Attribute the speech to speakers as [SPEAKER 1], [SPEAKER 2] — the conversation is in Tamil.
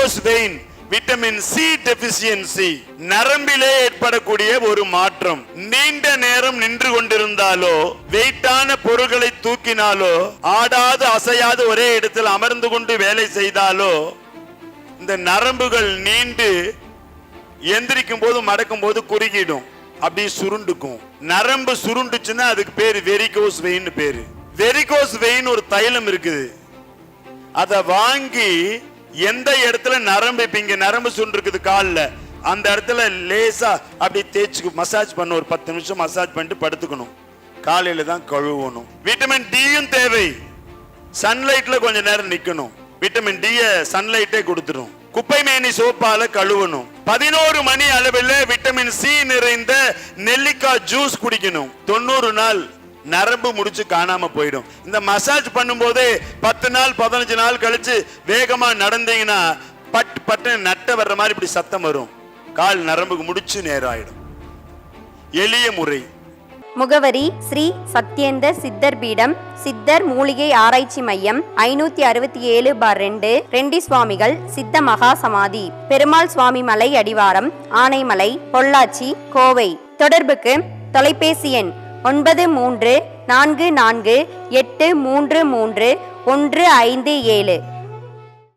[SPEAKER 1] Varicose vein vitamin C deficiency நரம்பிலே ஏற்படக்கூடிய ஒரு மாற்றம். நீண்ட நேரம் நின்று கொண்டிருந்தாலோ வெயிட்டான பொருட்களை தூக்கினாலோ ஆடாது அசையாது ஒரே இடத்தில் அமர்ந்து கொண்டு வேலை செய்தாலோ இந்த நரம்புகள் நீண்டு எந்திரிக்கும் போது மடக்கும் போது குறுகிடும். அப்படி சுருண்டுக்கும். நரம்பு சுருண்டுச்சுன்னா அதுக்கு பேரு வெரிகோஸ் வெயின் பேரு. வெரிகோஸ் வெயின் ஒரு தைலம் இருக்குது. அதை வாங்கி எந்த இடத்துல நரம்பு இப்ப இங்க நரம்பு சுருண்டுருக்குது காலில் அந்த இடத்துல லேசா அப்படி தேய்ச்சி மசாஜ் பண்ண ஒரு பத்து நிமிஷம் மசாஜ் பண்ணிட்டு படுத்துக்கணும். காலையில தான் கழுவணும். விட்டமின் டியும் தேவை. சன்லைட்ல கொஞ்ச நேரம் நிக்கணும். விட்டமின் டிய சன்லைட்டே கொடுத்துடும் குப்பை மேனி சோப்பால கழுவணும். பதினோரு மணி அளவில் விட்டமின் சி நிறைந்த நெல்லிக்காய் ஜூஸ் குடிக்கணும். தொண்ணூறு நாள் நரம்பு முடிச்சு காணாம போயிடும். இந்த மசாஜ் பண்ணும்போது பத்து நாள் பதினஞ்சு நாள் கழிச்சு வேகமா நடந்தீங்கன்னா பட் பட்டு நட்ட வர்ற மாதிரி இப்படி சத்தம் வரும். கால் நரம்புக்கு முடிச்சு நேரம் ஆயிடும் எளிய முறை.
[SPEAKER 2] முகவரி ஸ்ரீ சத்யேந்தர் சித்தர் பீடம் சித்தர் மூலிகை ஆராய்ச்சி மையம் ஐநூத்தி அறுபத்தி ஏழு பார் ரெண்டு ரெண்டி சுவாமிகள் சித்த மகா சமாதி பெருமாள் சுவாமி மலை அடிவாரம் ஆனைமலை பொள்ளாச்சி கோவை. தொடர்புக்கு தொலைபேசி எண் ஒன்பது மூன்று நான்கு நான்கு எட்டு மூன்று மூன்று ஒன்று ஐந்து ஏழு.